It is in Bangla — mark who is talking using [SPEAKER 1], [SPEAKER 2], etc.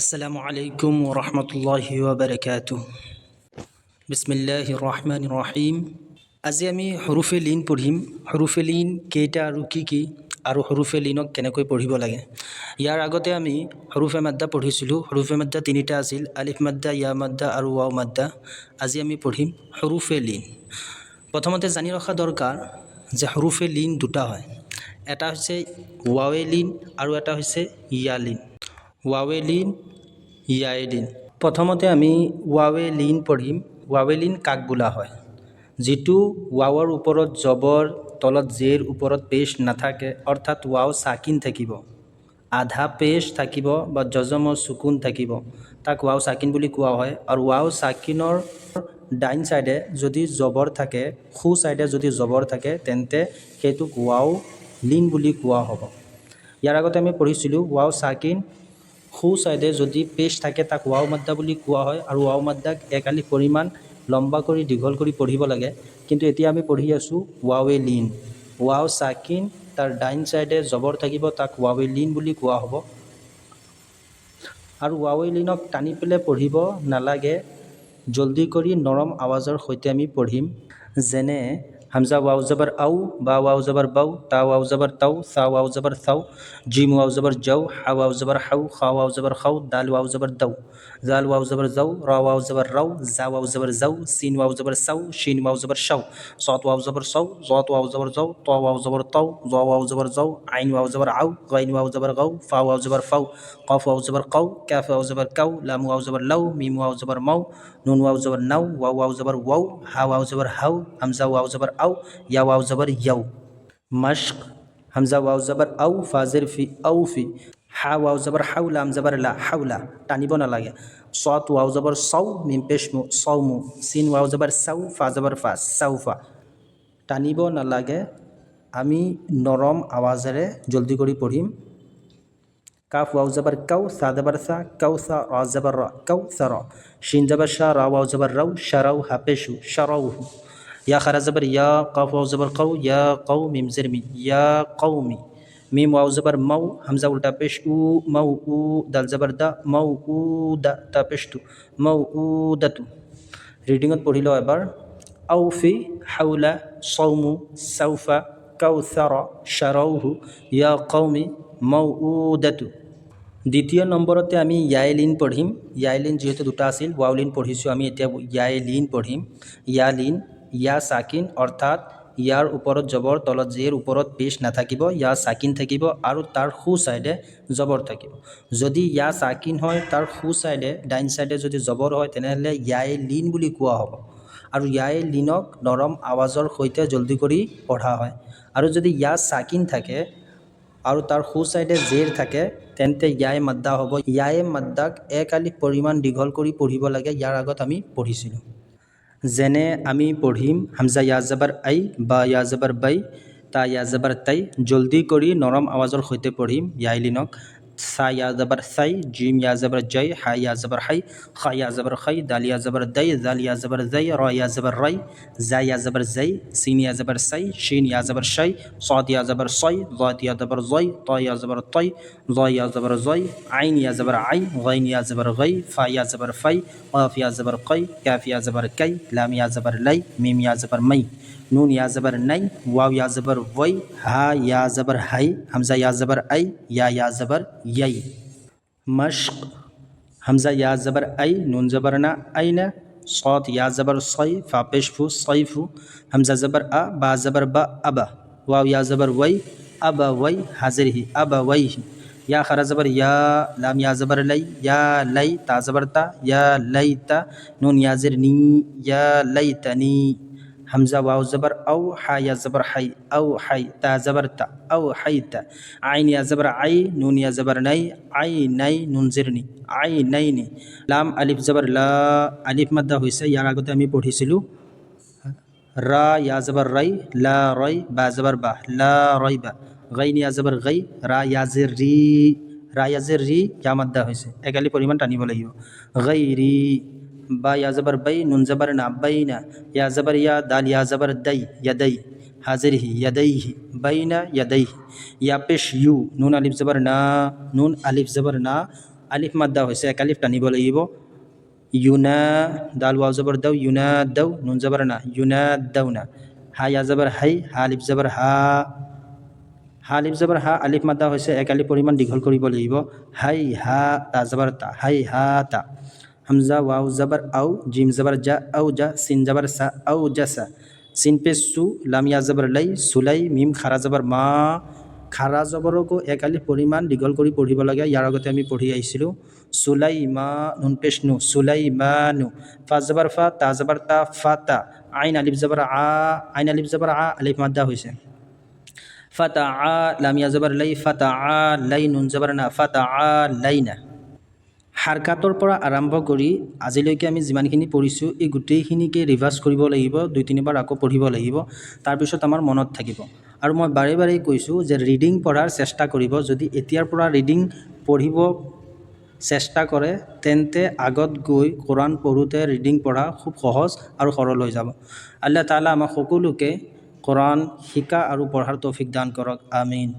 [SPEAKER 1] আসসালামু আলাইকুম রহমতুল্লাহ ওবরাকাত বিসমিল্লাহ রহমান রহিম। আজি আমি সৰুফে লিন পঢ়িম। সৰুফে লিন কেইটা আৰু কি কি? আৰু সৰুফে লিনক কেনেকৈ পঢ়িব লাগে? ইয়াৰ আগতে আমি সৰুফে মাদ্দা পঢ়িছিলোঁ। সৰুফে মাদ্দা তিনিটা আছিল। আলিফ মাদ্দা ইয়া মাদ্দা আৰু ৱাও মাদ্দা। আজি আমি পঢ়িম সৰুফে লিন। প্ৰথমতে জানি ৰখা দৰকাৰ যে সৰুফে লিন দুটা হয়। এটা হৈছে ৱাৱে লিন আৰু এটা হৈছে ইয়া লিন। ৱাৱে লিন ইয়াৱে লিন প্ৰথমতে আমি ৱাৱে লিন পঢ়িম। ৱাৱে লিন কাক বোলা হয়? যিটো ৱাৱৰ ওপৰত জবৰ তলত জেৰ ওপৰত পেচ নাথাকে অৰ্থাৎ ৱাও চাকিন থাকিব। আধা পেচ থাকিব বা যজম চুকুন থাকিব। তাক ৱাও চাকিন বুলি কোৱা হয়। আৰু ৱাও চাকিনৰ ডাইন ছাইডে যদি জবৰ থাকে সোঁ ছাইডে যদি জবৰ থাকে তেন্তে সেইটোক ৱাও লিন বুলি কোৱা হ'ব। ইয়াৰ আগতে আমি পঢ়িছিলোঁ ৱাও চাকিন সোঁ ছাইডে যদি পেচ থাকে, তাক ৱাও মাদ্দা বুলি কোৱা হয়। আৰু ৱাও মাদ্দাক এক আলি পৰিমাণ লম্বা কৰি, দীঘল কৰি পঢ়িব লাগে। কিন্তু এতিয়া আমি পঢ়ি আছোঁ ৱাৱে লিন। ৱাও চাকিন, তাৰ ডাইন ছাইডে জবৰ থাকিব, তাক ৱাৱে লিন বুলি কোৱা হ'ব। আৰু ৱাৱে লিনক টানি পেলাই পঢ়িব নালাগে। জল্দি কৰি নৰম আৱাজৰ সৈতে আমি পঢ়িম। যেনে হামজা ৱাও জবৰ আউ বা ৱাও জবৰ বাউ তা ৱাও জবৰ তাউ সা ৱাও জবৰ চাউ জিম ৱাও জবৰ যাউ হা ৱাও জবৰ হাউ খা ৱাও জবৰ খাউ দাল ৱাও জবৰ দাউ জাল ৱাও জবৰ যাউ র ৱাও জবৰ রাউ জা ৱাও জবৰ যাউ সিন ৱাও জবৰ চাউ শিন ৱাও জবৰ শাউ সত ৱাও জবৰ সৌ জত ৱাও জবৰ যাউ ত ৱাও জবৰ তাউ জ ৱাও জবৰ যাউ আইন ৱাও জবৰ আউ গাইন ৱাও জবৰ গাউ ফা ৱাও জবৰ ফাউ কফ ৱাও জবৰ কাউ ক্যাফ ৱাও জবৰ কাউ লাম ৱাও জবৰ লাউ মিম ৱাও জবৰ মাউ নুন ৱাও জবৰ নাউ ওয়াও ওয়াও জবর ওয়াও হা ওয়াও জবর হাউ হামজা ওয়াও জবর আউ ইয়া ওয়াও জবর ইয়াউ মশক হামজা ওয়াও জবর আউ ফাজের ফি আউ ফি হা ওয়াও জবর হাউ লাম জবর লা হাউলা টানিব নালাগে চত ওয়াও জবর চৌ মিম পেশ মু চৌ মু চিন ওয়াও জবর চাউ ফা জবর ফা চাউফা টানিব নালাগে আমি নৰম আৱাজেৰে জলদি কৰি পঢ়িম কাফ ওয়াও জবর কাউ সা জবর সা কাউ সা র জবর র কাউ সা র শিন জবর শাহ রা ওয়াও জবর রাউ শারাউ হাপেশু শারাউহু ইয়া খারা জবর ইয়া কাফ ওয়াও জবর কাউ ইয়া কাউ মিম জের মি ইয়া কাউমি মিম ওয়াও জবর মাউ হামজা উল্টা পেশ উ মাউ উ দাল জবর দা মাউ উ দা তা পেশ তু মাউ উ দাতু রিডিংত পঢ়ি লওঁ এবাৰ। আউফি হাউলা চৌমু চাউফা কাউচাৰ শ্বাৰৌহু ইয়া কৌমি মৌ উদাতু দ্বিতীয় নম্বৰতে আমি ইয়াইলিন পঢ়িম। ইয়াইলিন যিহেতু দুটা আছিল ৱাউলিন পঢ়িছোঁ আমি এতিয়া ইয়াইলিন পঢ়িম। ইয়ালিন ইয়া চাকিন অৰ্থাৎ ইয়াৰ ওপৰত জবৰ তলত জেৰ ওপৰত পেচ নাথাকিব, ইয়া চাকিন থাকিব আৰু তাৰ সু ছাইডে জবৰ থাকিব। যদি ইয়া চাকিন হয়, তাৰ সু ছাইডে ডাইন ছাইডে যদি জবৰ হয়, তেনেহ'লে ইয়াই লিন বুলি কোৱা হ'ব। আৰু ইয়াই লিনক নৰম আৱাজৰ সৈতে জল্দি কৰি পঢ়া হয়। আৰু যদি ইয়া চাকিন থাকে আৰু তাৰ সু ছাইডে জেৰ থাকে, তেন্তে ইয়াই মাদ্দা হ'ব। ইয়াই মাদ্দাক এক পৰিমাণ দীঘল কৰি পঢ়িব লাগে, ইয়াৰ আগত আমি পঢ়িছিলোঁ। যেনে আমি পঢ়িম। হামজা ইয়া জাবাৰ আই বা ইয়া জাবাৰ বাই, তা ইয়া জাবাৰ তাই। জলদি কৰি নৰম আৱাজৰ সৈতে পঢ়িম। ইয়াইলিনক সা ইয়া জবর সাই জিম ইয়া জবর জয় হা ইয়া জবর হাই খা ইয়া জবর খাই দাল ইয়া জবর দাই জাল ইয়া জবর জাই র ইয়া জবর রাই জা ইয়া জবর জাই সিন ইয়া জবর সাই শিন ইয়া জবর শাই সদ ইয়া জবর সয় জয়ত ইয়া জবর জয় ত ইয়া জবর তয় জ ইয়া জবর জয় আইন ইয়া জবর আই গাইন ইয়া জবর গাই ফা ইয়া জবর ফাই কফ ইয়া জবর কই ক্যাফ ইয়া জবর কাই লাম ইয়া জবর লাই মিম ইয়া জবর মাই نون يا زبر نين واو يا زبر وي ها يا زبر هاي همزة يا زبر أي يا يا زبر يي مشق همزة يا زبر أي نون زبرنا أين صوت يا زبر صي فابشفو صيفو همزة زبر أ با زبر با أبا واو يا زبر وي أبا وي حزره أبا وي يا خر زبر يا لام يا زبر لي يا لي تا زبر تا يا لي تا نون يا زبر ني يا لي تا ني হামজা ওয়াও জবর আউ হা ইয়া জবর হাই আউ হাই তা জবর তা আউ হাই তা। আইন ইয়া জবর আই, নুন ইয়া জবর নাই, আই নাই নুন জিরনি আই নাই নি। লাম আলিফ জবর লা, আলিফ মাদ্দা হৈছে ইয়াৰ আগতে আমি পঢ়িছিলোঁ রা ইয়া জবর রাই, লা রয় বা জবর বা, লা রয় বা। গাইন ইয়া জবর গাই, রা ইয়াজের রি, রা ইয়াজের রি, ইয়া মাদ্দা হৈছে একালি পৰিমাণ টানিব লাগিব। গাই ৰি বা ইয়া জবর বাই নুন জবর না বাই না ইয়া জবর ইয়া দাল ইয়া জবর দাই ইয়াদাই হাজিরহি ইয়াদাইহি বাইনা ইয়াদাইহি ইয়া পেশ ইউ নুন আলিফ জবর না নুন আলিফ জবর না আলিফ মাদ্দা হৈছে এক আলিফ টানিব লাগিব ইউনা দাল ওয়াও জবর দাও ইউনা দাও নুন জবর না ইউনা দাও না হা ইয়া হাই হা আলিফ জবর হা হা আলিফ জবর হা আলিফ মাদ্দা হৈছে এক আলিফ পৰিমাণ দীঘল কৰিব লাগিব হাই হা তা জবর তা হাই হা তা হামজা ওয়াও জবর আউ জিম জবর জা আউ জা সিন জবর সা আউ জা সা সিন পে সু লাম ইয়া জবর লাই সুলাই মিম খাৰা জবর মা খাৰা জবৰকো এক আলিফ পৰিমাণ দীঘল কৰি পঢ়িব লাগে। ইয়াৰ আগতে আমি পঢ়ি আহিছিলোঁ। চুলাই মা, নুন, পেশ, নু। চুলাই মা, নু। ফা জবর ফা, তা জবর তা, ফা, তা। আইন, আলিফ জবর আ। আইন, আলিফ জবর আ, আলিফ, মাদ্দা হৈছে। ফাতা আ লামিয়া জবর লাই ফাতা আ, লাই, নুন জবর না। ফাতা আ, লাই, না। হাৰকাতৰ পৰা আৰম্ভ কৰি আজিলৈকে আমি যিমানখিনি পঢ়িছোঁ এই গোটেইখিনিকে ৰিভাৰ্চ কৰিব লাগিব দুই তিনিবাৰ আকৌ পঢ়িব লাগিব তাৰপিছত আমাৰ মনত থাকিব। আৰু মই বাৰে বাৰে কৈছোঁ যে ৰিডিং পঢ়াৰ চেষ্টা কৰিব। যদি এতিয়াৰ পৰা ৰিডিং পঢ়িব চেষ্টা কৰে তেন্তে আগত গৈ কোৰাণ পঢ়োঁতে ৰিডিং পঢ়া খুব সহজ আৰু সৰল হৈ যাব। আল্লাহ তালা আমাক সকলোকে কোৰাণ শিকা আৰু পঢ়াৰ তৌফিক দান কৰক। আমিন।